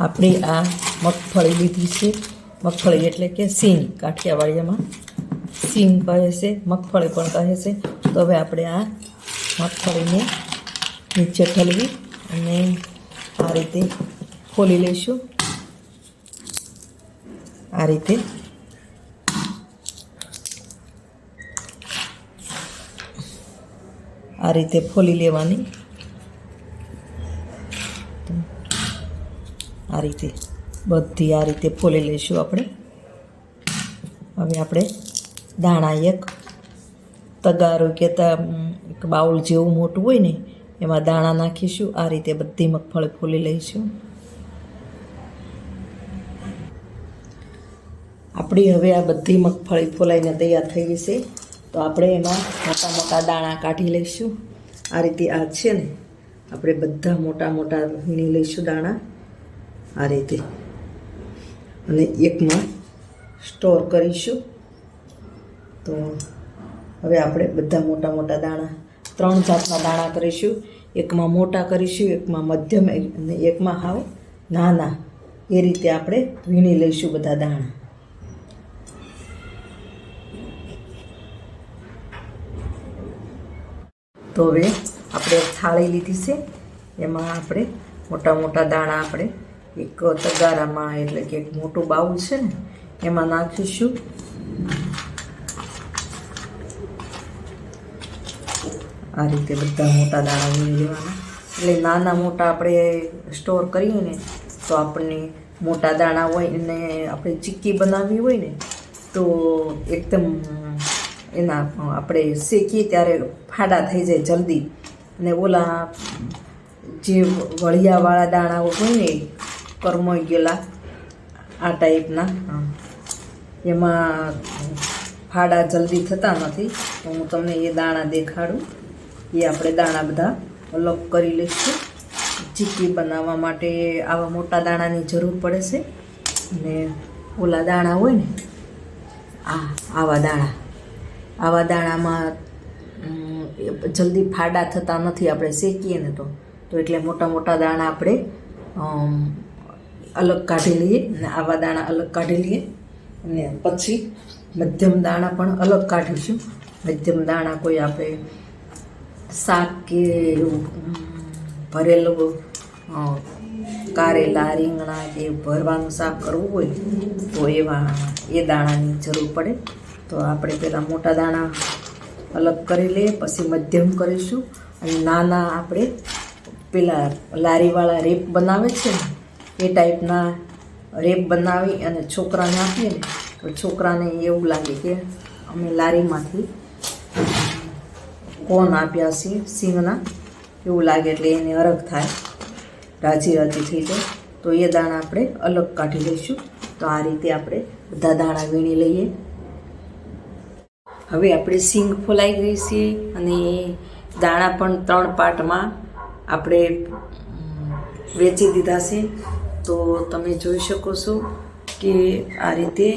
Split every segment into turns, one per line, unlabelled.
આપણી આ મગફળી લીધી છે. મગફળી એટલે કે સીંગ કાઠિયાવાડીયામાં સીંગ કહે છે, મગફળી પણ કહે છે. તો હવે આપણે આ મગફળીને નીચે ઠલવી અને આ રીતે ખોલી લઈશું. આ રીતે. આ રીતે ફોલી લેવાની. આ રીતે બધી આ રીતે ફોલી લઈશું આપણે. હવે આપણે દાણા એક તગારું કે એક બાઉલ જેવું મોટું હોય ને, એમાં દાણા નાખીશું. આ રીતે બધી મગફળી ફોલી લઈશું. આપણી હવે આ બધી મગફળી ફોલાઈને તૈયાર થઈ ગઈ છે તો આપણે એમાં મોટા મોટા દાણા કાઢી લઈશું. આ રીતે આ છે ને, આપણે બધા મોટા મોટા વીણી લઈશું દાણા. આ રીતે. અને એકમાં સ્ટોર કરીશું. તો હવે આપણે બધા મોટા મોટા દાણા, ત્રણ જાતના દાણા કરીશું. એકમાં મોટા કરીશું, એકમાં મધ્યમ અને એકમાં હાવ નાના. એ રીતે આપણે વીણી લઈશું બધા દાણા. તો હવે આપણે થાળી લીધી છે. એમાં આપણે મોટા મોટા દાણા આપણે એક તગારામાં એટલે કે એક મોટું બાઉલ છે ને, એમાં નાખીશું. આ રીતે બધા મોટા દાણા ઉમેરી લેવાના એટલે નાના મોટા આપણે સ્ટોર કરીએ ને, તો આપણને મોટા દાણા હોય અને આપણે ચીક્કી બનાવવી હોય ને, તો એકદમ એના આપણે શેકીએ ત્યારે ફાડા થઈ જાય જલ્દી. અને ઓલા જે વળિયાવાળા દાણાઓ હોય ને કરમોઈ ગયેલા આ ટાઈપના એમાં ફાડા જલ્દી થતા નથી. તો હું તમને એ દાણા દેખાડું. એ આપણે દાણા બધા અલગ કરી લઈશું. ચીક્કી બનાવવા માટે આવા મોટા દાણાની જરૂર પડે છે. અને ઓલા દાણા હોય ને, આ આવા દાણા. આવા દાણામાં જલ્દી ફાડા થતા નથી. આપણે શેકીએ ને તો. તો એટલે મોટા મોટા દાણા આપણે અલગ કાઢી લઈએ અને આવા દાણા અલગ કાઢી લઈએ. અને પછી મધ્યમ દાણા પણ અલગ કાઢીશું. મધ્યમ દાણા કોઈ આપણે શાક કે એવું ભરેલું કારેલા, રીંગણા કે ભરવાનું શાક કરવું હોય તો એવા એ દાણાની જરૂર પડે. તો આપણે પહેલાં મોટા દાણા અલગ કરી લઈએ, પછી મધ્યમ કરીશું. અને નાના આપણે પેલા લારીવાળા રેપ બનાવે છે ને એ ટાઈપના રેપ બનાવી અને છોકરાને આપીએ ને તો છોકરાને એવું લાગે કે અમે લારીમાંથી કોણ આપ્યા છે સિંગના એવું લાગે એટલે એને અરગ થાય, રાજી રાજી થઈ જાય. તો એ દાણા આપણે અલગ કાઢી લઈશું. તો આ રીતે આપણે બધા દાણા વીણી લઈએ. હવે આપણે સિંગ ફોલાઈ ગઈ છે અને દાણા પણ ત્રણ પાર્ટમાં આપણે વેચી દીધા છે. તો તમે જોઈ શકો છો કે આ રીતે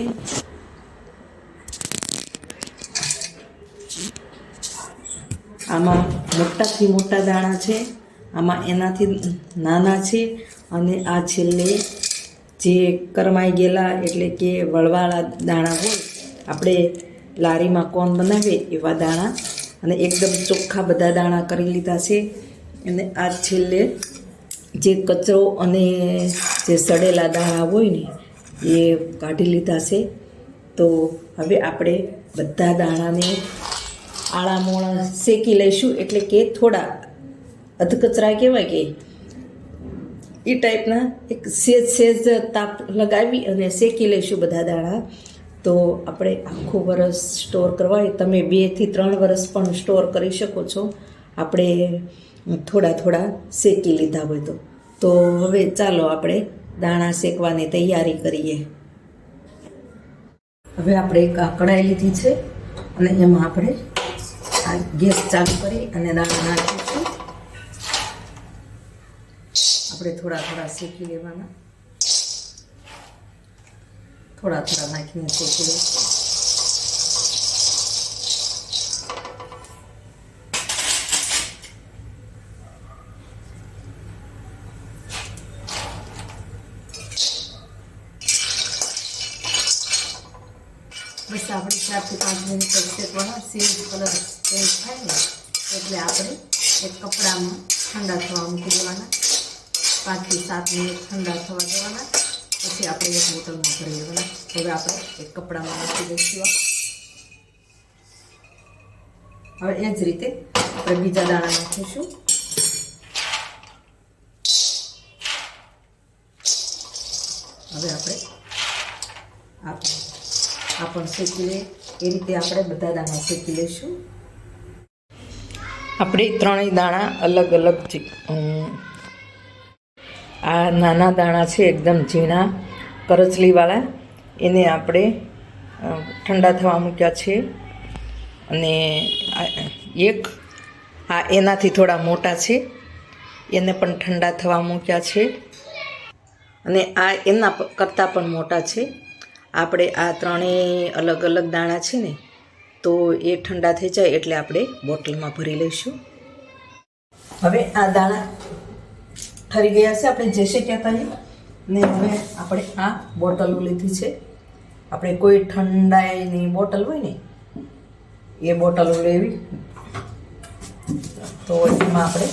આમાં મોટાથી મોટા દાણા છે, આમાં એનાથી નાના છે અને આ છેલ્લે જે કરમાઈ ગયેલા એટલે કે વળવાળા દાણા હોય, આપણે લારીમાં કોણ બનાવીએ એવા દાણા અને એકદમ ચોખ્ખા બધા દાણા કરી લીધા છે. અને આ છેલ્લે જે કચરો અને જે સડેલા દાણા હોય ને, એ કાઢી લીધા છે. તો હવે આપણે બધા દાણાને આળા મોળા શેકી લઈશું. એટલે કે થોડા અધકચરા કહેવાય કે, એ ટાઈપના એક સેજ સેજ તાપ લગાવી અને શેકી લઈશું બધા દાણા. તો આપણે આખું વરસ સ્ટોર કરવા હોય તમે બેથી ત્રણ વરસ પણ સ્ટોર કરી શકો છો. આપણે થોડા થોડા શેકી લીધા હોય તો. તો હવે ચાલો આપણે દાણા શેકવાની તૈયારી કરીએ. હવે આપણે એક કઢાઈ લીધી છે અને એમાં આપણે આ ગેસ ચાલુ કરી અને દાણા નાખીશું. આપણે થોડા થોડા શેકી લેવાના. થોડા થોડા નાખીને શેકી લઈશું. બસ આપણે ચારથી પાંચ મિનિટ પછી શેકવાના સીલ કલર ચેન્જ થાય ને, એટલે આપણે એક કપડામાં ઠંડા થવા મૂકી દેવાના. પાંચથી સાત મિનિટ ઠંડા થવા દેવાના, પછી આપણે એક બોટલમાં ભરી દેવાના. હવે આપણે એક કપડામાં મૂકી દઈશું હવે એ જ રીતે આપણે બીજા દાણા નાખીશું. હવે આપણે આ આ પણ શેકી લે એ રીતે આપણે બધા દાણા શેકી લઈશું. આપણે ત્રણેય દાણા અલગ અલગ આ નાના દાણા છે એકદમ ઝીણા, કરચલીવાળા. એને આપણે ઠંડા થવા મૂક્યા છે. અને એક, આ એનાથી થોડા મોટા છે. એને પણ ઠંડા થવા મૂક્યા છે. અને આ એના કરતાં પણ મોટા છે. આપણે આ ત્રણેય અલગ અલગ દાણા છે ને, તો એ ઠંડા થઈ જાય એટલે આપણે બોટલમાં ભરી લઈશું. હવે આ દાણા ઠરી ગયા છે, આપણે જે કહેતા હતા ને હવે આપણે આ બોટલો લીધી છે. આપણે કોઈ ઠંડાઈની બોટલ હોય ને, એ બોટલો લેવી. તો એમાં આપણે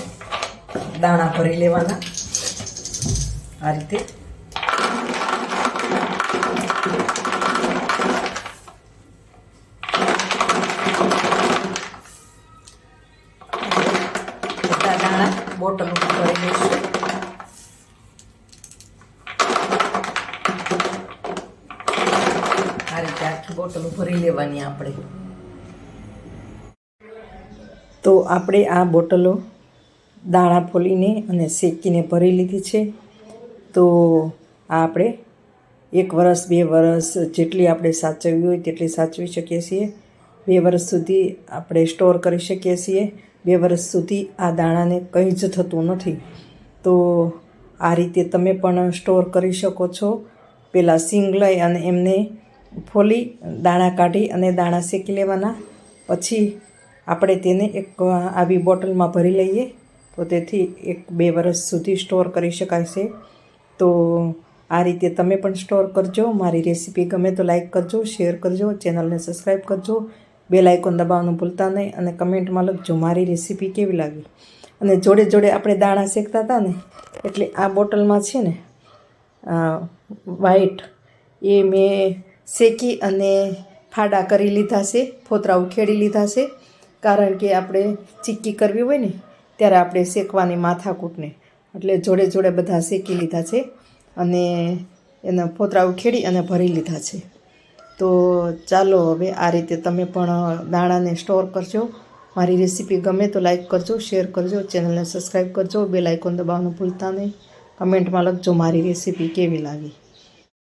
દાણા ભરી લેવાના. આ રીતે દાણા ઉપર રીતે આખી બોટલો ભરી લેવાની આપણે. તો આપણે આ બોટલો દાણા ફોલીને અને શેકીને ભરી લીધી છે. તો આ આપણે એક વરસ, બે વરસ જેટલી આપણે સાચવવી હોય તેટલી સાચવી શકીએ છીએ. બે વર્ષ સુધી આપણે સ્ટોર કરી શકીએ છીએ. બે વર્ષ સુધી આ દાણાને કંઈ જ થતું નથી. તો આ રીતે તમે પણ સ્ટોર કરી શકો છો. પહેલાં સિંગ લઈ અને એમને ફોલી, દાણા કાઢી અને દાણા શેકી લેવાના. પછી આપણે તેને એક આવી બોટલમાં ભરી લઈએ. તો તેથી એક બે વર્ષ સુધી સ્ટોર કરી શકાય છે. તો આ રીતે તમે પણ સ્ટોર કરજો. મારી રેસીપી ગમે તો લાઇક કરજો, શેર કરજો, ચેનલને સબસ્ક્રાઈબ કરજો. બેલ આઇકોન દબાવવાનું ભૂલતા નહીં અને કમેન્ટમાં લખજો, મારી રેસીપી કેવી લાગી? અને જોડે જોડે આપણે દાણા શેકતા હતા ને, એટલે આ બોટલમાં છે ને વ્હાઈટ, એ મેં શેકી અને ફાડા કરી લીધા છે, ફોતરા ઉખેડી લીધા છે, કારણ કે આપણે ચીક્કી કરવી હોય ને, ત્યારે આપણે શેકવાની માથાકૂટને, એટલે જોડે જોડે બધા શેકી લીધા છે અને એના ફોતરા ઉખેડી અને ભરી લીધા છે. તો ચાલો હવે આ રીતે તમે પણ દાણાને સ્ટોર કરજો. મારી રેસીપી ગમે તો લાઈક કરજો શેર કરજો ચેનલને સબસ્ક્રાઈબ કરજો. બેલ આઇકોન દબાવવાનું ભૂલતા નહીં. કમેન્ટમાં લખજો મારી રેસીપી કેવી લાગી.